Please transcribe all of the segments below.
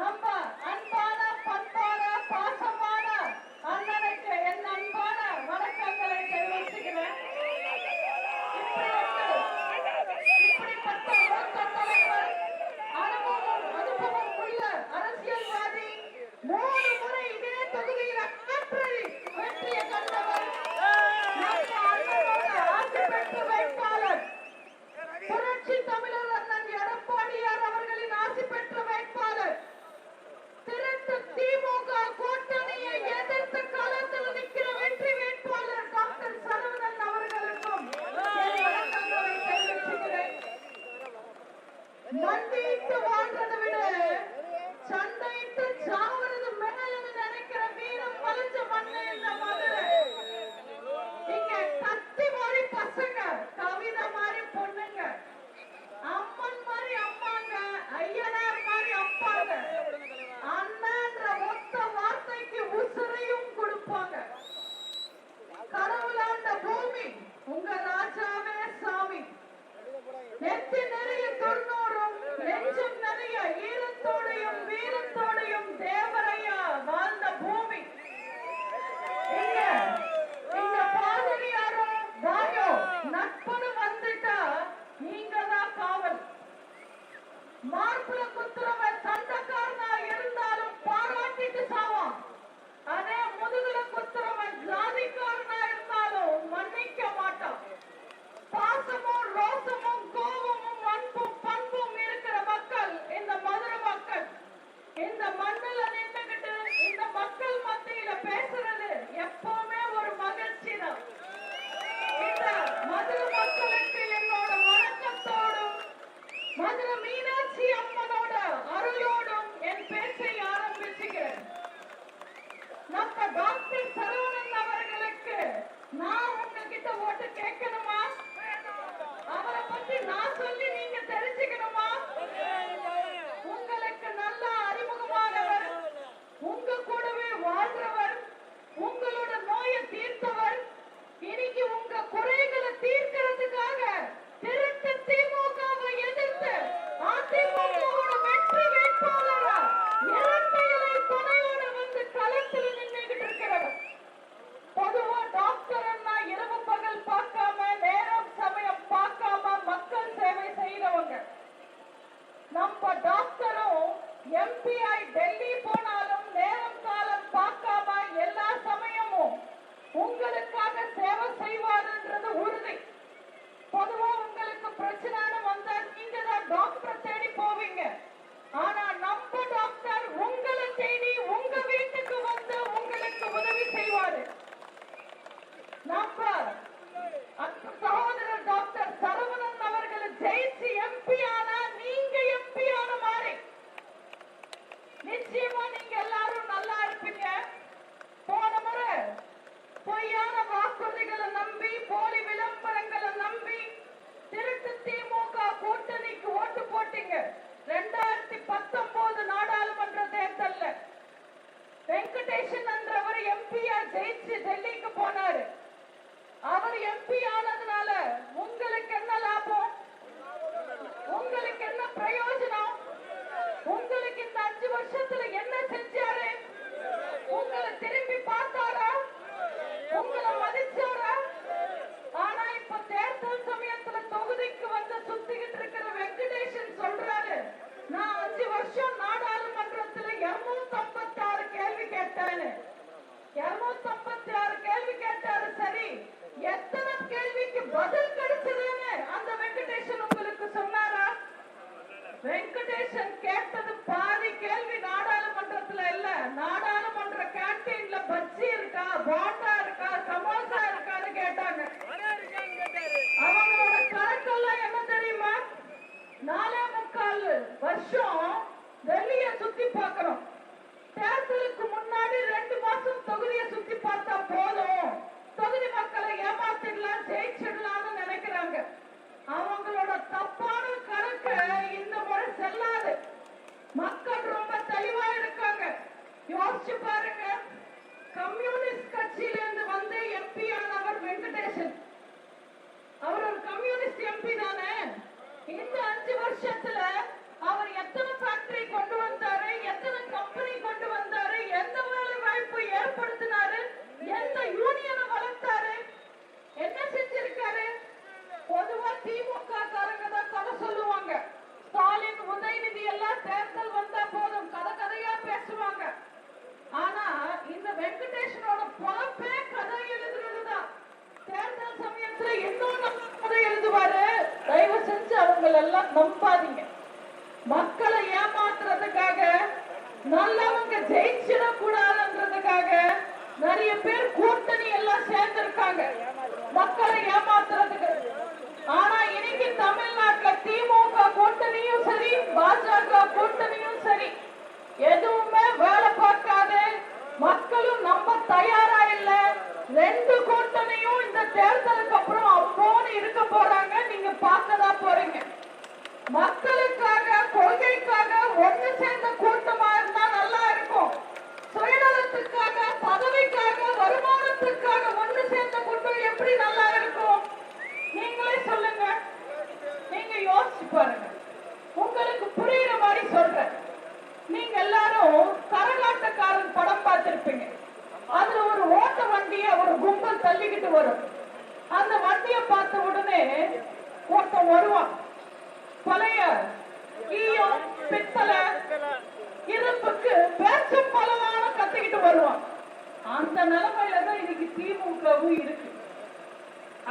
Come back.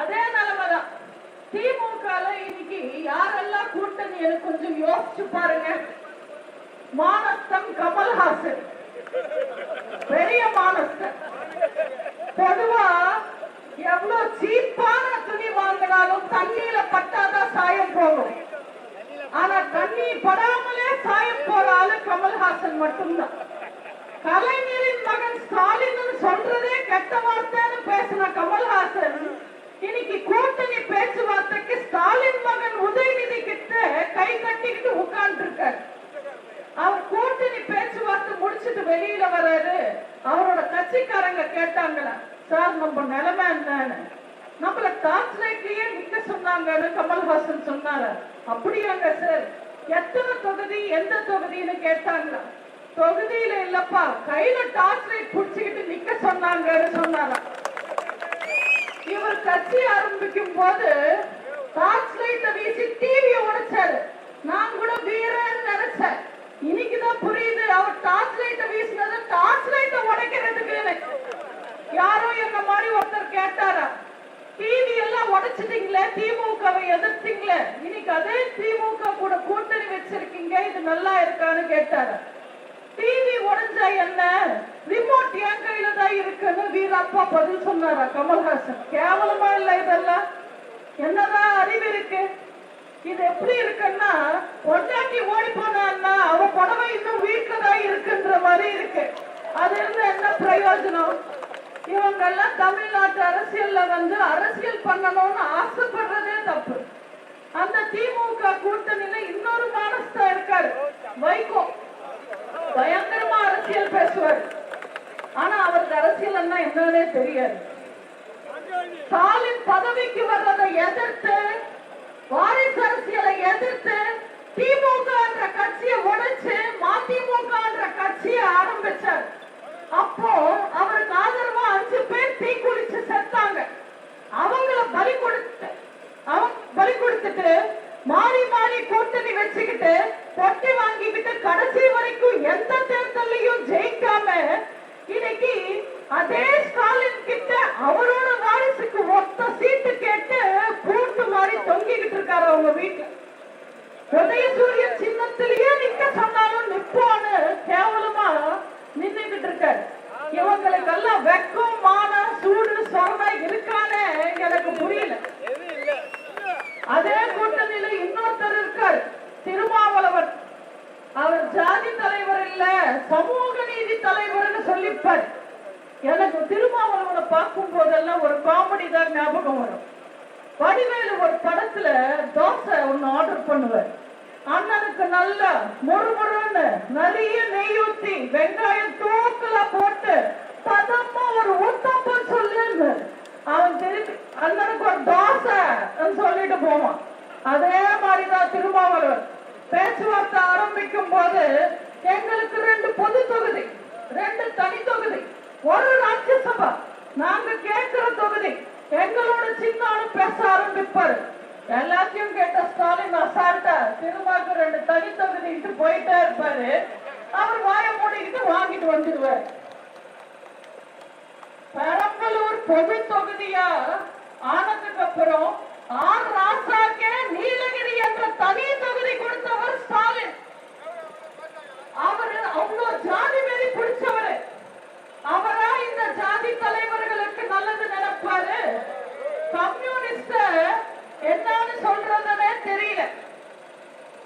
அதே நிலைமைதான். திமுகல இன்னைக்கு யாரெல்லாம் கூட்டணி எனக்கு கொஞ்சம் யோசிச்சு பாருங்க. மானஸ்தம் கமல்ஹாசன். பெரிய மானஸ்தன் பொதுவா எவ்வளவு சீப்பான துணி வாங்கினாலும் தண்ணியில பட்டாதான் சாயம் போகும். ஆனா தண்ணி படாமலே சாயம் போற ஆளு கமல்ஹாசன் மட்டும்தான். கலைஞரின் மகன் ஸ்டாலின் சொல்றதே கெட்ட வார்த்தைன்னு பேசின கமல்ஹாசன் இன்னைக்கு கூட்டணி பேச்சுவார்த்தைக்கு ஸ்டாலின் மகன் உதயநிதி கிட்ட கை கட்டிக்கிட்டு உட்கார்ந்து இருக்காரு அவர் கூட்டணி பேச்சுவார்த்தை முடிச்சிட்டு வெளியில வர்றாரு அவரோட கட்சிக்காரங்க கேட்டாங்களா சார் நம்ம நிலைமை என்னன்னு? நம்மள டார்ச் லைட்லயே நிக்க சொன்னாங்கன்னு கமல்ஹாசன் சொன்னாரு. அப்படியாங்க சார். எத்தனை தொகுதி எந்த தொகுதின்னு கேட்டாங்களா? தொகுதியில இல்லப்பா கையில டார்ச் லைட் புடிச்சுக்கிட்டு நிக்க சொன்னாங்கன்னு சொன்னாராம். இவர் கட்சி ஆரம்பிக்கும் போது டார்ச் லைட்ட வீசி டிவியை உடைச்சாரு. நான் கூட வீரன்னு நினைச்சேன். இன்னைக்குதான் புரியுது அவர் டார்ச் லைட்ட வீசினது டார்ச் லைட்ட உடைக்கிறதுக்கு யாரோ என்ன மாதிரி ஒருத்தர் கேட்டாரா? டிவி எல்லாம் உடைச்சிட்டீங்களே திமுகவை எதிர்த்தீங்களே. இன்னைக்கு அதே திமுக கூட கூட்டணி வச்சிருக்கீங்க இது நல்லா இருக்கான்னு கேட்டாரு? டிவி உடைஞ்சா என்ன? ரிமோட் என் கையில தான் இருக்குன்னு வீரப்பா பதில் சொன்னாரா கமல்ஹாசன். கேவலமா இல்ல இதெல்லாம்? என்னதான் அறிவு இருக்கு? இது எப்படி இருக்குன்னா பொண்டாட்டி ஓடி போனான்னா அவ புடவை இன்னும் வீட்டுல தான் இருக்குன்ற மாதிரி இருக்கு. அது இருந்து என்ன பிரயோஜனம்? இவங்க எல்லாம் தமிழ்நாட்டு அரசியல்ல வந்து அரசியல் பண்ணணும்னு ஆசைப்படுறதே தப்பு. அந்த திமுக கூட்டணியில இன்னொரு மானஸ்தான் இருக்காரு. வைகோ. பேசுவார் ஆனா அவருக்கு அரசியல் என்னன்னே தெரியாது. ஸ்டாலின் பதவிக்கு வர்றதை எதிர்த்து வாரிசு அரசியலை எதிர்த்து திமுக என்ற கட்சியை உடைச்சு மதிமுக என்ற கட்சியை ஆரம்பிச்சார். அப்போ அவருக்கு ஆதரவா அஞ்சு பேர் தீ குளிச்சு செத்தாங்க. அவங்கள பலி கொடுத்து அவங்க பலி கொடுத்துட்டு மாறி மாறி கூட்டணி வச்சுக்கிட்டு பொட்டி வாங்கிக்கிட்டு கடைசி வரைக்கும் எந்த தேர்தலையும் ஜெயிக்காம இன்னைக்கு அதே ஸ்டாலின் கிட்ட அவரோட வாரிசுக்கு ஒத்த சீட்டு கேட்டு பூட்டு மாதிரி தொங்கிக்கிட்டு இருக்காரு அவங்க வீட்டுல. உதயசூரிய சின்னத்திலேயே நிக்க சொன்னாலும் நிப்போன்னு கேவலமா நின்னுகிட்டு இருக்காரு இவங்களுக்கெல்லாம் வெக்கம் மானம் சூடு சொரணை இருக்கானே எனக்கு புரியல அதே கூட்டணியில இன்னொருத்தர் இருக்கார் திருமாவளவன் அவர் ஜாதி தலைவர் இல்ல சமூக நீதி தலைவர்னு சொல்லிப்பார் எனக்கு திருமாவளவனை பார்க்கும் போதெல்லாம் ஒரு காமெடி தான் ஞாபகம் வரும். வடிவேலு ஒரு படத்துல தோசை ஒண்ணு ஆர்டர் பண்ணுவார். அண்ணனுக்கு நல்ல முறுமுறுன்னு நிறைய நெய் ஊத்தி வெங்காயம் தூக்கல போட்டு பதமா ஒரு ஊத்தப்பம் சொல்லுன்னு அவன் திருப்பி அண்ணனுக்கு ஒரு தோசை சொல்லிட்டு போவான். அதே மாதிரிதான் திருமாவளவர் பேச்சுவார்த்தை ஆரம்பிக்கும் போது எங்களுக்கு ரெண்டு பொது தொகுதி ரெண்டு தனி தொகுதி ஒரு ராஜ்யசபா. நாங்க கேட்கிற தொகுதி எங்களோட சின்னாலும் பேச ஆரம்பிப்பாரு. எல்லாத்தையும் கேட்ட ஸ்டாலின் அசால்ட்டா திருமாக்கு ரெண்டு தனி தொகுதிட்டு போயிட்டே இருப்பாரு. அவர் வாய மூடிக்கிட்டு வாங்கிட்டு வந்துடுவார். பெரம்பலூர் பொது தொகுதியா? ஆனதுக்கு அப்புறம் ஆர் ராசாக்கே நீலகிரி என்ற தனி தொகுதி கொடுத்தவர் ஸ்டாலின். அவரு அவ்வளவு ஜாதி மேலே பிடிச்சவர். அவரா இந்த ஜாதி தலைவர்களுக்கு நல்லது நினைப்பாரு கம்யூனிஸ்ட என்னன்னு சொல்றதுன்னே தெரியல.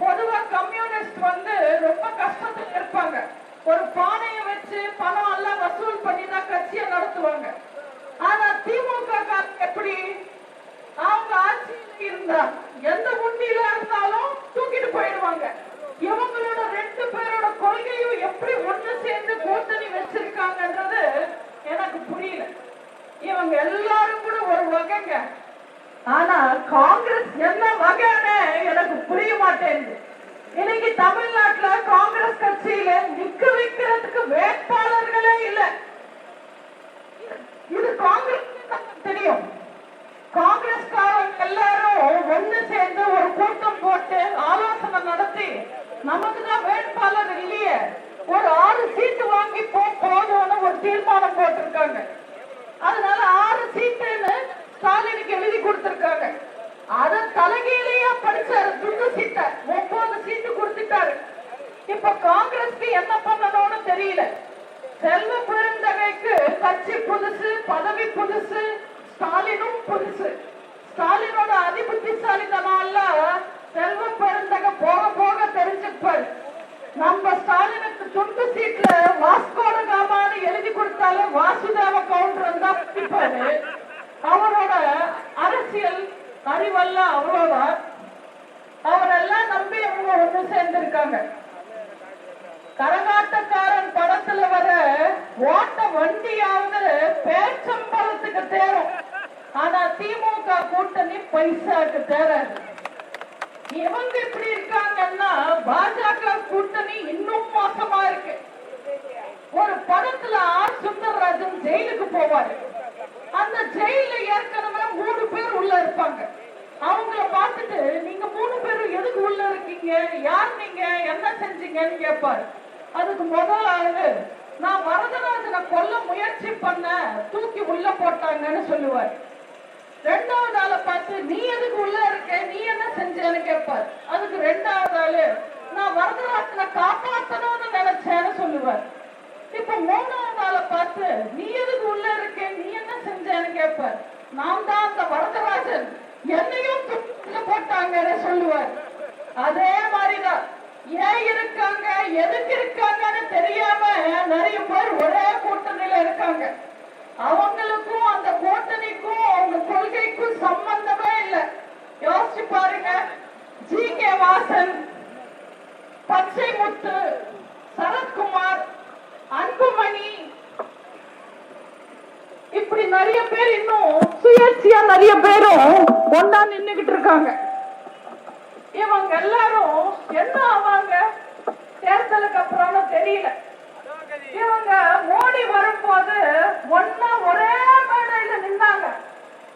பொதுவா கம்யூனிஸ்ட் வந்து ரொம்ப கஷ்டத்துல இருப்பாங்க. ஒரு பானையை வச்சு பணம் எல்லாம் வசூல் பண்ணி தான் கட்சியை நடத்துவாங்க. ஆனா திமுக எப்படி? அவங்க ஆட்சியில் இருந்தா எந்த உண்டியில இருந்தாலும் தூக்கிட்டு போயிடுவாங்க. இவங்களோட ரெண்டு பேரோட கொள்கை எப்படி ஒண்ணு சேர்ந்து கூட்டணி வச்சிருக்காங்கன்றது எனக்கு புரியல இவங்க எல்லாரும் கூட ஒரு வகைங்க. ஆனா காங்கிரஸ் என்ன வகைன்னு எனக்கு புரிய மாட்டேங்குது. இன்னைக்கு தமிழ்நாட்டுல காங்கிரஸ் கட்சியில நிக்க வைக்கிறதுக்கு வேட்பாளர்களே இல்ல. இது காங்கிரஸ் தெரியும். காங்கிரஸ்காரங்க எல்லாரும் ஒண்ணு சேர்ந்து ஒரு கூட்டம் போட்டு ஆலோசனை நடத்தி நமக்கு தான் வேட்பாளர் இல்லையே. ஒரு ஆறு சீட்டு வாங்கி போதும்னு ஒரு தீர்மானம் போட்டிருக்காங்க. அதனால ஆறு சீட்டுன்னு ஸ்டாலினுக்கு எழுதி கொடுத்திருக்காங்க. அத தலைகீழையா படிச்சாரு துண்டு சீட்டை. ஒன்பது சீட்டு கொடுத்துட்டாரு. இப்ப காங்கிரஸ்க்கு என்ன பண்ணணும்னு தெரியல. செல்வ பெருந்தகைக்கு கட்சி புதுசு பதவி புதுசு ஸ்டாலினும் புதுசு. ஸ்டாலினோட அதிபுத்திசாலித்தனம் செல்வ பெருந்தகை போக போக தெரிஞ்சுப்பாரு நம்ம ஸ்டாலினுக்கு துண்டு சீட்ல வாஸ்கோட காமான்னு எழுதி கொடுத்தாலும் வாசுதேவ கவுண்டர் தான் பிடிப்பாரு அவரோட அரசியல் அறிவெல்லாம் அவ்வளவுதான் அவரெல்லாம் நம்பி அவங்க ஒண்ணு சேர்ந்திருக்காங்க. கரகாட்டக்காரன் படத்துல வர ஓட்ட வண்டியாவது பேச்சம்பளத்துக்கு தேரும். ஆனா திமுக கூட்டணி பைசாக்கு தேராது. இவங்க இப்படி இருக்காங்கன்னா பாஜக கூட்டணி இன்னும் மோசமா இருக்கு. ஒரு படத்துல ஆர் சுந்தரராஜன் ஜெயிலுக்கு போவாரு. அந்த ஜெயில ஏற்கனவே மூணு பேர் உள்ள இருப்பாங்க. அவங்கள பார்த்துட்டு நீங்க மூணு பேரும் எதுக்கு உள்ள இருக்கீங்க? யார் நீங்க? என்ன செஞ்சீங்கன்னு கேட்பாரு அதுக்கு முதல் ஆளு நான் வரதராஜனை கொல்ல முயற்சி பண்ண தூக்கி உள்ள போட்டாங்கன்னு சொல்லுவாரு. ரெண்டாவது ஆளை பார்த்து நீ எதுக்கு உள்ள இருக்க? நீ என்ன செஞ்சேன்னு கேட்பார் அதுக்கு ரெண்டாவது ஆளு நான் வரதராஜனை காப்பாத்தணும்னு நினைச்சேன்னு சொல்லுவார். இப்ப மூணாவது ஆளை பார்த்து நீ எதுக்கு உள்ள இருக்க? நீ என்ன செஞ்சேன்னு கேட்பார் நான் தான் அந்த வரதராஜன். என்னையும் தூக்கில போட்டாங்கன்னு சொல்லுவார். அதே மாதிரிதான். ஏன் இருக்காங்க? எதுக்கு இருக்காங்கன்னு தெரியாம நிறைய பேர் ஒரே கூட்டணியில இருக்காங்க. அவங்களுக்கும் அந்த கூட்டணிக்கும் அவங்க கொள்கைக்கும் சம்பந்தமே இல்ல. யோசிச்சு பாருங்க. ஜி கே வாசன் பச்சை முத்து சரத்குமார் அன்புமணி இப்படி நிறைய பேர் இன்னும் சுயேட்சியா நிறைய பேரும் ஒன்னா நின்னுகிட்டு இருக்காங்க. இவங்க எல்லாரும் என்ன ஆவாங்க? தேர்தலுக்கு அப்புறம் தெரியல. இவங்க மோடி வரும்போது ஒன்னா ஒரே மேடையில நின்னாங்க.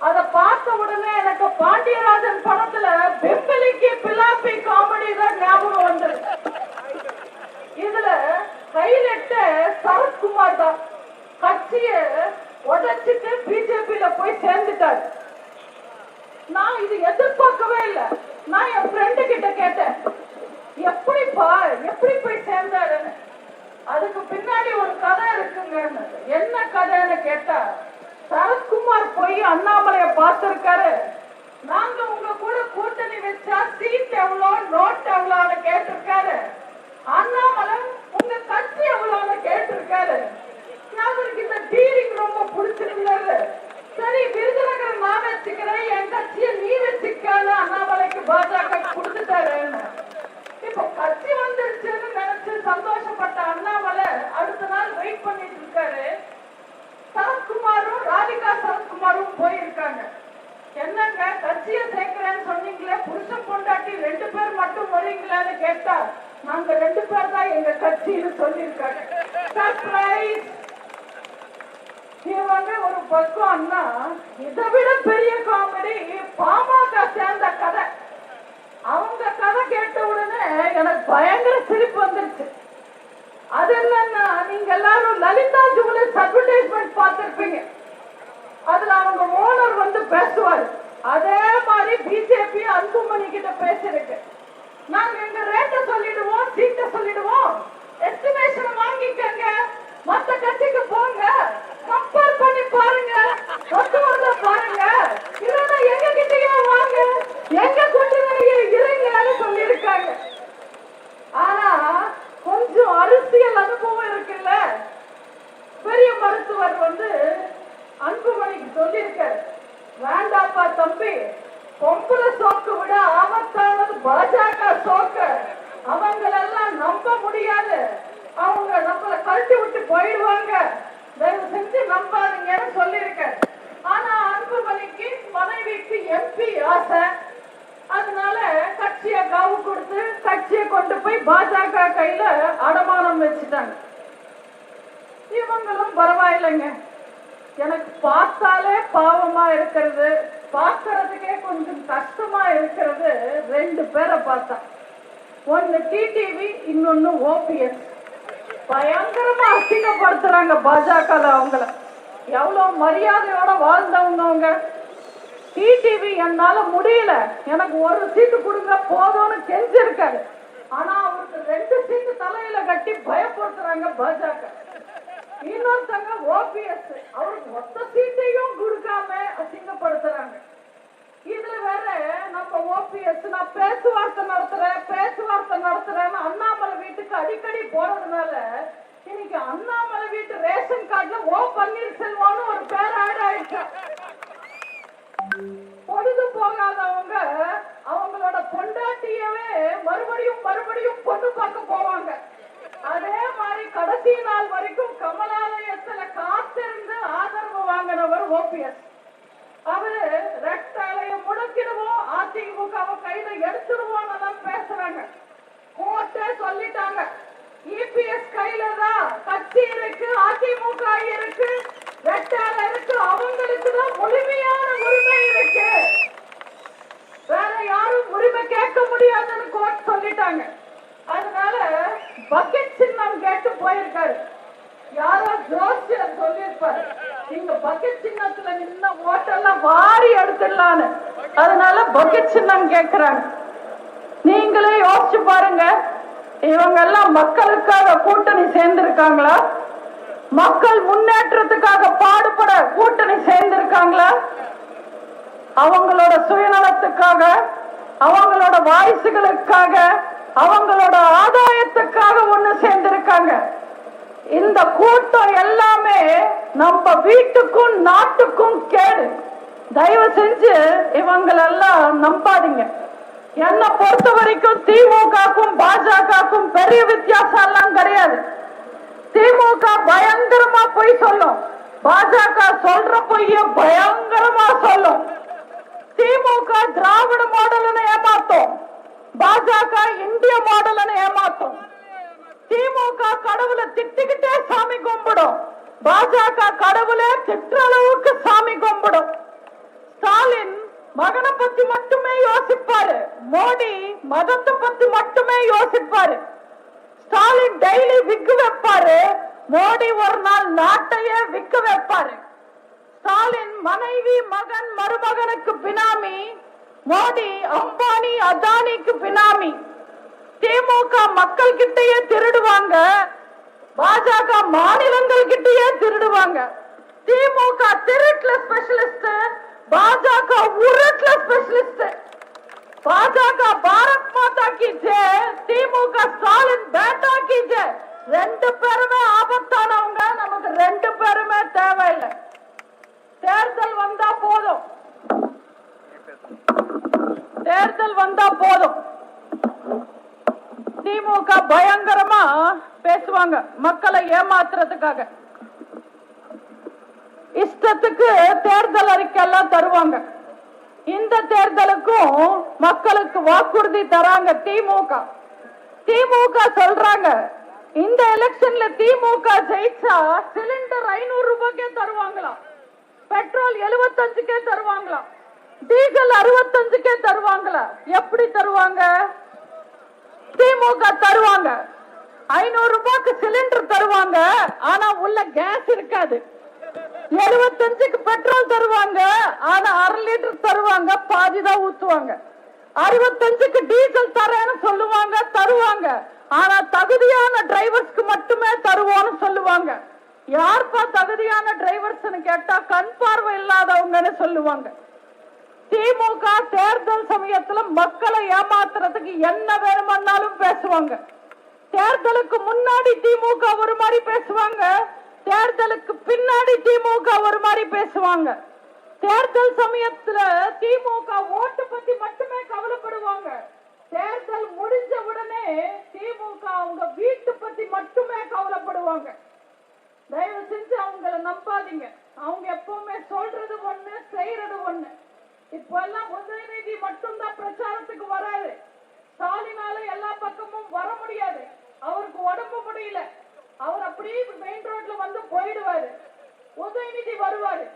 அத பார்த்த உடனே எனக்கு பாண்டியராஜன் படத்துல பிம்பலிக்கு பிலாப்பி காமெடி தான் ஞாபகம் வந்திருக்கு. இதுல ஹைலைட் சரத்குமார் தான். கட்சிய உடைச்சிட்டு பிஜேபியில போய் சேர்ந்துட்டாரு. நான் இது எதிர்பார்க்கவே இல்ல. நான் என் ஃப்ரெண்டு கிட்ட கேட்டேன் எப்படிப்பா எப்படி போய் சேர்ந்தாருன்னு? அதுக்கு பின்னாடி ஒரு கதை இருக்குங்க. என்ன கதைன்னு கேட்டா சரத்குமார் போய் அண்ணாமலைய பார்த்திருக்காரு. நாங்க உங்க கூட கூட்டணி வச்சா சீட் எவ்வளோ நோட் எவ்வளோன்னு கேட்டிருக்காரு. அண்ணாமலை உங்க கட்சி எவ்வளோ கேட்டிருக்காரு அவருக்கு இந்த டீலிங் ரொம்ப பிடிச்சிருந்தது சரி விருதுநகர் நான் வச்சுக்கிறேன் என் கட்சியை நீ வச்சுக்கான்னு அண்ணாமலைக்கு பாஜக கொடுத்துட்டாருன்னு இப்ப கட்சி வந்துருச்சுன்னு நினைச்சு சந்தோஷப்பட்ட அண்ணாமலை அடுத்த நாள் வெயிட் பண்ணிட்டு இருக்காரு சரத்குமாரும் ராதிகா சரத்குமாரும் போயிருக்காங்க என்னங்க கட்சியை சேர்க்கிறேன்னு சொன்னீங்களே புருஷன் பொண்டாட்டி ரெண்டு பேர் மட்டும் வரீங்களான்னு கேட்டா நாங்க ரெண்டு பேர் தான் எங்க கட்சின்னு சொல்லியிருக்காங்க சர்ப்ரைஸ் இவங்க ஒரு பக்கம்னா இதை விட பெரிய காமெடி பாமக சேர்ந்த கதை அவங்க கதை கேட்ட உடனே எனக்கு பயங்கர சிரிப்பு வந்துருச்சு அது என்னன்னா நீங்க எல்லாரும் லலிதா ஜுவல்லர்ஸ் அட்வர்டைஸ்மெண்ட் பார்த்திருப்பீங்க அதுல அவங்க ஓனர் வந்து பேசுவாரு அதே மாதிரி அன்புமணி கிட்ட பேசிருக்கு. நாங்க எங்க ரேட்ட சொல்லிடுவோம் சீட்ட சொல்லிடுவோம். எஸ்டிமேஷன் வாங்கிக்கங்க. மத்த கட்சிக்கு போங்க. கம்பேர் பண்ணி பாருங்க. ஒத்து வந்து பாருங்க. இல்லைன்னா எங்க கிட்டயே வாங்க. எங்க கூட்டணியில இருங்கன்னு சொல்லியிருக்காங்க. ஆனா கொஞ்சம் அரசியல் அனுபவம் இருக்குல்ல? பெரிய மருத்துவர் வந்து அன்புமணிக்கு சொல்லியிருக்காரு. வேண்டாப்பா தம்பி பொம்புல சோக்கு விட ஆபத்தானது பாஜக சோக்கு. அவங்களெல்லாம் நம்ப முடியாது. அவங்க நம்மளை கழட்டி விட்டு போயிடுவாங்க. தயவு செஞ்சு நம்பாதீங்கன்னு சொல்லியிருக்கேன். ஆனா அன்புமணிக்கு மனைவிக்கு எம்பி ஆசை. அதனால கட்சியை காவு கொடுத்து கட்சியை கொண்டு போய் பாஜக கையில அடமானம் வச்சுட்டாங்க. இவங்களும் பரவாயில்லைங்க. எனக்கு பார்த்தாலே பாவமா இருக்கிறது. பார்க்கறதுக்கே கொஞ்சம் கஷ்டமா இருக்கிறது ரெண்டு பேரை பார்த்தா. ஒன்னு டிடிவி இன்னொன்னு ஓபிஎஸ் பயங்கரமா அசிங்கப்படுத்துறாங்க பாஜக அவங்கள. எவ்வளவு மரியாதையோட வாழ்ந்தவங்க அவங்க டிடிவி என்னால முடியல. எனக்கு ஒரு சீட்டு கொடுங்க போதும்னு கெஞ்சிருக்காரு. ஆனா அவருக்கு ரெண்டு சீட்டு தலையில கட்டி பயப்படுத்துறாங்க பாஜக. இன்னொருத்தங்க ஓபிஎஸ். அவருக்கு மொத்த சீட்டையும் கொடுக்காம அசிங்கப்படுத்துறாங்க. இதுல வேற நம்ம ஓபிஎஸ் நான் பேச்சுவார்த்தை நடத்துறேன் பேச்சுவார்த்தை நடத்துறேன்னு அண்ணாமலை வீட்டுக்கு அடிக்கடி போறதுனால இன்னைக்கு அண்ணாமலை வீட்டு ரேஷன் கார்டுல ஓ பன்னீர்செல்வம்னு ஒரு பேர் ஆட் ஆயிடுச்சு பொழுது போகாதவங்க அவங்களோட பொண்டாட்டியவே மறுபடியும் மறுபடியும் பொண்ணு பார்க்க போவாங்க அதே மாதிரி கடைசி நாள் வரைக்கும் கமலாலயத்துல காத்திருந்து ஆதரவு வாங்கினவர் ஓபிஎஸ் அவரு ரெட்டாலைய முடக்கிடுவோம் அதிமுகவை கையில எடுத்துடுவோம் எல்லாம் பேசுறாங்க கோர்ட்டே சொல்லிட்டாங்க இபிஎஸ் கையில தான் கட்சி இருக்கு அதிமுக இருக்கு ரெட்டால இருக்கு அவங்களுக்கு தான் முழுமையான உரிமை இருக்கு வேற யாரும் உரிமை கேட்க முடியாதுன்னு கோர்ட் சொல்லிட்டாங்க அதனால பக்கெட் சின்னம் கேட்டு போயிருக்காரு யாரோ ஜோசியர் சொல்லியிருப்பாரு நீங்க பக்கெட் சின்னத்துல நின்ன ஓட்டெல்லாம் வாரி எடுத்துடலான்னு அதனால பக்கெட் சின்னம் கேக்குறாங்க நீங்களே யோசிச்சு பாருங்க இவங்க எல்லாம் மக்களுக்காக கூட்டணி சேர்ந்திருக்காங்களா மக்கள் முன்னேற்றத்துக்காக பாடுபட கூட்டணி சேர்ந்திருக்காங்களா? அவங்களோட சுயநலத்துக்காக அவங்களோட வாய்ஸுகளுக்காக அவங்களோட ஆதாயத்துக்காக ஒண்ணு சேர்ந்திருக்காங்க. இந்த கூட்டம் எல்லாமே நம்ம வீட்டுக்கும் நாட்டுக்கும் கேடு. தயவு செஞ்சு இவங்களெல்லாம் நம்பாதீங்க. என்னை பொறுத்த வரைக்கும் திமுகக்கும் பாஜகக்கும் பெரிய வித்தியாசம் எல்லாம் கிடையாது. திமுக பயங்கரமா பொய் சொல்லும் பாஜக சொல்ற பொய்ய பயங்கரமா சொல்லும் திமுக திராவிட மாடல்னு ஏமாத்தும் பாஜக இந்திய மாடல்னு ஏமாத்தும் திமுக கடவுளை திட்டிக்கிட்டே சாமி கும்பிடும் பாஜக கடவுளை திட்டுற அளவுக்கு சாமி கும்பிடும் ஸ்டாலின் மகனை பத்தி மட்டுமே யோசிப்பாரு மோடி மதத்தை பத்தி மட்டுமே யோசிப்பாரு ஸ்டாலின் டெய்லி விக்கு வைப்பாரு. மோடி ஒரு நாள் நாட்டையே விக்க வைப்பாரு. ஸ்டாலின் மனைவி மகன் மருமகனுக்கு பினாமி. மோடி அம்பானி அதானிக்கு பினாமி. திமுக மக்கள் கிட்டயே திருடுவாங்க. பாஜக மாநிலங்கள் கிட்டயே திருடுவாங்க. திமுக திருட்டுல ஸ்பெஷலிஸ்ட் பாஜக உருட்டுல ஸ்பெஷலிஸ்ட் பாஜக பாரத் மாதா கி திமுக ஸ்டாலின் பேட்டா கி ரெண்டு பேருமே ஆபத்தானவங்க. நமக்கு ரெண்டு பேருமே தேவையில்லை. தேர்தல் வந்தா போதும். தேர்தல் வந்தா போதும். திமுக பயங்கரமா பேசுவாங்க. மக்களை ஏமாத்துறதுக்காக. இஷ்டத்துக்கு தேர்தல் அறிக்கை எல்லாம் தருவாங்க. இந்த தேர்தலுக்கும் மக்களுக்கு வாக்குறுதி தராங்க திமுக. திமுக சொல்றாங்க இந்த எலெக்ஷன்ல திமுக ஜெயிச்சா சிலிண்டர் ஐநூறு ரூபாய்க்கே தருவாங்களாம் பெட்ரோல் எழுபத்தஞ்சுக்கே தருவாங்களாம் டீசல் அறுபத்தஞ்சுக்கே தருவாங்களா? எப்படி தருவாங்க? திமுக தருவாங்க. ஐநூறு ரூபாய்க்கு சிலிண்டர் தருவாங்க ஆனா உள்ள கேஸ் இருக்காது. எழுபத்தஞ்சுக்கு பெட்ரோல் தருவாங்க. ஆனா அரை லிட்டர் தருவாங்க. பாதி தான் ஊத்துவாங்க. அறுபத்தஞ்சுக்கு டீசல் தரேன்னு சொல்லுவாங்க தருவாங்க. ஆனா தகுதியான டிரைவர்ஸ்க்கு மட்டுமே தருவோம்னு சொல்லுவாங்க. யார்ப்பா தகுதியான டிரைவர்ஸ்னு கேட்டா கண் பார்வை இல்லாதவங்கன்னு சொல்லுவாங்க. திமுக தேர்தல் சமயத்துல மக்களை ஏமாத்துறதுக்கு என்ன வேணுமன்னாலும் பேசுவாங்க. தேர்தலுக்கு முன்னாடி திமுக ஒரு மாதிரி பேசுவாங்க. தேர்தலுக்கு பின்னாடி திமுக ஒரு மாதிரி பேசுவாங்க. தேர்தல் சமயத்துல திமுக ஓட்டு பத்தி மட்டுமே கவலைப்படுவாங்க. தேர்தல் முடிஞ்ச உடனே திமுக அவங்க வீட்டு பத்தி மட்டுமே கவலைப்படுவாங்க. தயவு செஞ்சு அவங்கள நம்பாதீங்க. அவங்க எப்பவுமே சொல்றது ஒண்ணு செய்யறது ஒண்ணு. இப்ப எல்லாம் உதயநிதி மட்டும்தான் பிரச்சாரத்துக்கு வராது ஸ்டாலினால எல்லா பக்கமும் வர முடியாது. அவருக்கு உடம்பு முடியல. அவர் அப்படியே மெயின் ரோட்ல வந்து போயிடுவாரு. உதயநிதி வருவாரு.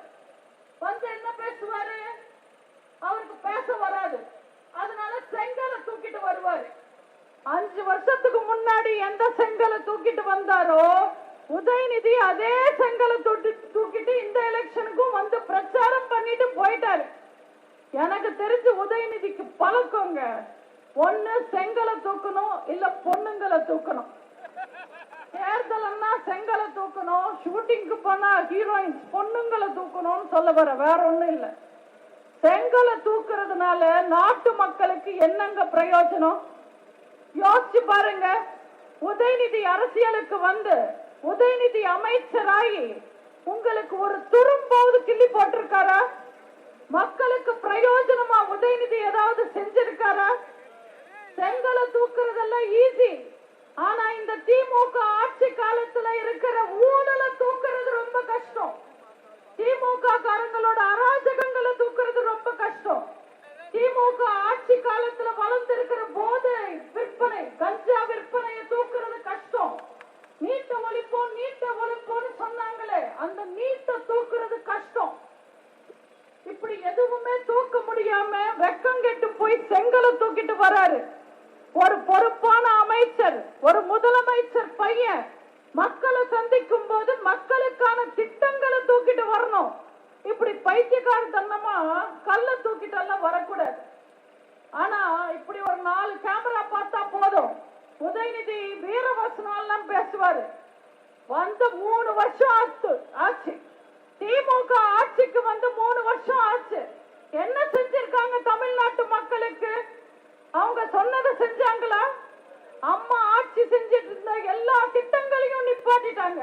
வந்து என்ன பேசுவாரு? அவருக்கு பேச வராது. அதனால செங்கலை தூக்கிட்டு வருவாரு. அஞ்சு வருஷத்துக்கு முன்னாடி எந்த செங்கலை தூக்கிட்டு வந்தாரோ உதயநிதி அதே செங்கலை தூக்கி தூக்கிட்டு இந்த எலெக்ஷனுக்கும் வந்து பிரச்சாரம் பண்ணிட்டு போயிட்டாரு. எனக்கு தெரிஞ்சு உதயநிதிக்கு பழக்கங்க. ஒண்ணு செங்கலை தூக்கணும் இல்ல பொண்ணுங்களை தூக்கணும். தேர்தல்னா செங்கலை தூக்கணும் ஷூட்டிங்க்கு போனா ஹீரோயின்ஸ் பொண்ணுங்களை தூக்கணும்னு சொல்ல வர வேற ஒண்ணும் இல்லை. செங்கலை தூக்குறதுனால நாட்டு மக்களுக்கு என்னங்க பிரயோஜனம்? யோசிச்சு பாருங்க. உதயநிதி அரசியலுக்கு வந்து உதயநிதி அமைச்சராகி உங்களுக்கு ஒரு துரும்பாவது கிள்ளி போட்டிருக்காரா? மக்களுக்கு பிரயோஜனமா உதயநிதி ஏதாவது செஞ்சிருக்காரா? செங்கலை தூக்குறதெல்லாம் ஈஸி ஆனா இந்த திமுக ஆட்சி காலத்துல இருக்கிற ஊழலை தூக்குறது ரொம்ப கஷ்டம். திமுக காரங்களோட அராஜகங்களை தூக்குறது ரொம்ப கஷ்டம். திமுக ஆட்சி காலத்துல வளர்ந்து இருக்கிற விற்பனை கஞ்சா விற்பனையை தூக்குறது கஷ்டம் நீட்ட ஒழிப்போம் நீட்ட ஒழிப்போம்னு சொன்னாங்களே அந்த நீட்ட தூக்குறது கஷ்டம் இப்படி எதுவுமே தூக்க முடியாம வெக்கம் கெட்டு போய் செங்கலை தூக்கிட்டு வராரு ஒரு பொறுப்பான அமைச்சர் ஒரு முதலமைச்சர் பையன் மக்களை சந்திக்கும் போது மக்களுக்கான திட்டங்களை தூக்கிட்டு வரணும் இப்படி பைத்தியக்காரத்தனமா கல்ல தூக்கிட்டு எல்லாம் வரக்கூடாது ஆனா இப்படி ஒரு நாலு கேமரா பார்த்தா போதும் உதயநிதி வீரவசனம் எல்லாம் பேசுவாரு வந்து மூணு வருஷம் ஆச்சு ஆச்சு திமுக ஆட்சிக்கு வந்து மூணு வருஷம் ஆச்சு என்ன செஞ்சிருக்காங்க தமிழ்நாட்டு மக்களுக்கு அவங்க சொன்னதை செஞ்சாங்களா அம்மா ஆட்சி செஞ்சிட்டு இருந்த எல்லா திட்டங்களையும் நிப்பாட்டிட்டாங்க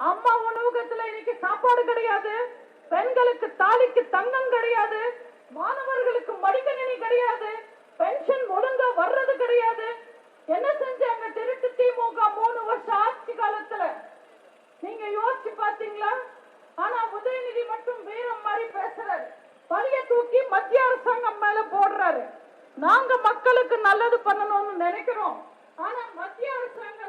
அம்மா உணவகத்துல இன்னைக்கு சாப்பாடு கிடையாது. பெண்களுக்கு தாலிக்கு தங்கம் கிடையாது. மாணவர்களுக்கு மடிக்கணினி கிடையாது. பென்ஷன் ஒழுங்கா வர்றது கிடையாது. என்ன செஞ்சாங்க? திருட்டு திமுக மூணு வருஷம் ஆட்சி காலத்துல. நீங்க யோசிச்சு பாத்தீங்களா ஆனா உதயநிதி மட்டும் வீரம் மாதிரி பேசுறாரு. பழிய தூக்கி மத்திய அரசாங்கம் மேல போடுறாரு. நாங்க மக்களுக்கு நல்லது பண்ணணும்னு நினைக்கிறோம். ஆனா மத்திய அரசாங்கம்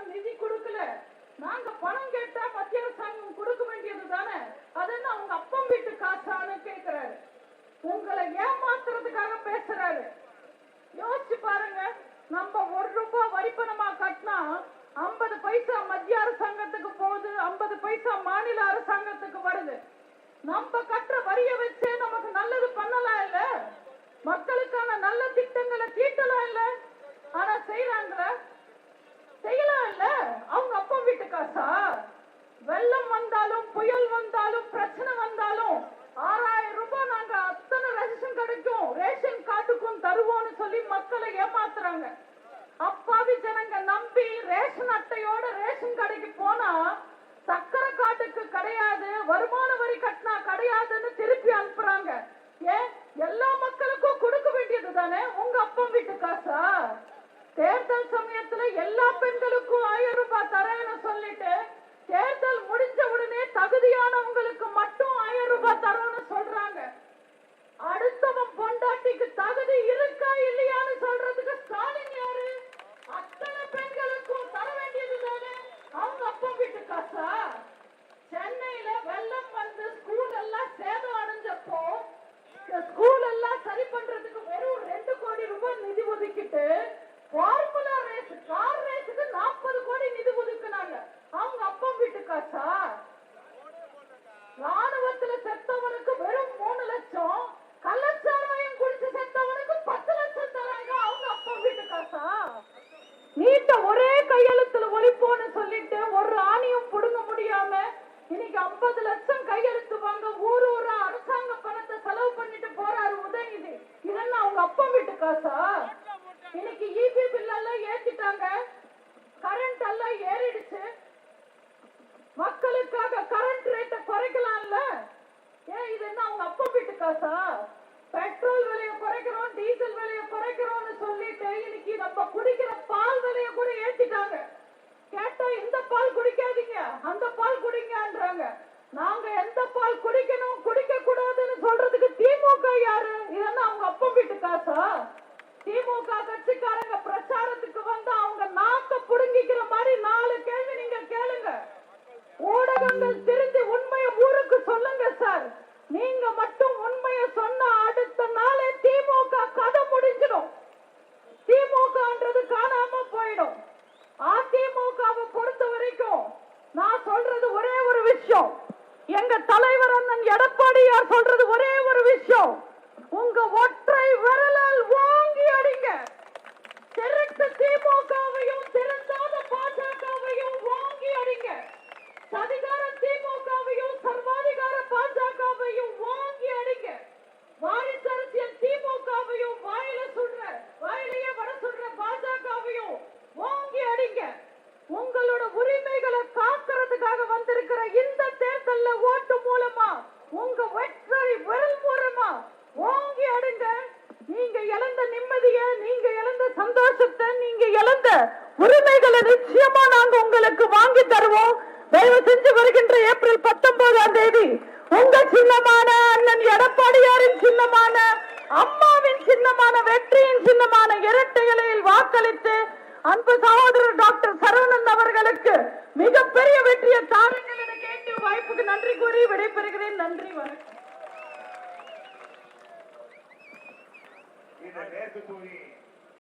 நாங்க பணம் கேட்டா மத்திய அரசாங்கம் கொடுக்க வேண்டியது தானே? அது என்ன அவங்க அப்பம் வீட்டு காசான்னு கேட்கிறாரு உங்களை ஏமாத்துறதுக்காக பேசுறாரு. யோசிச்சு பாருங்க நம்ம ஒரு ரூபாய் வரிப்பணமா கட்டினா ஐம்பது பைசா மத்திய அரசாங்கத்துக்கு போகுது ஐம்பது பைசா மாநில அரசாங்கத்துக்கு வருது. நம்ம கட்டுற வரிய வச்சே நமக்கு நல்லது பண்ணலாம் இல்ல? மக்களுக்கான நல்ல திட்டங்களை தீட்ட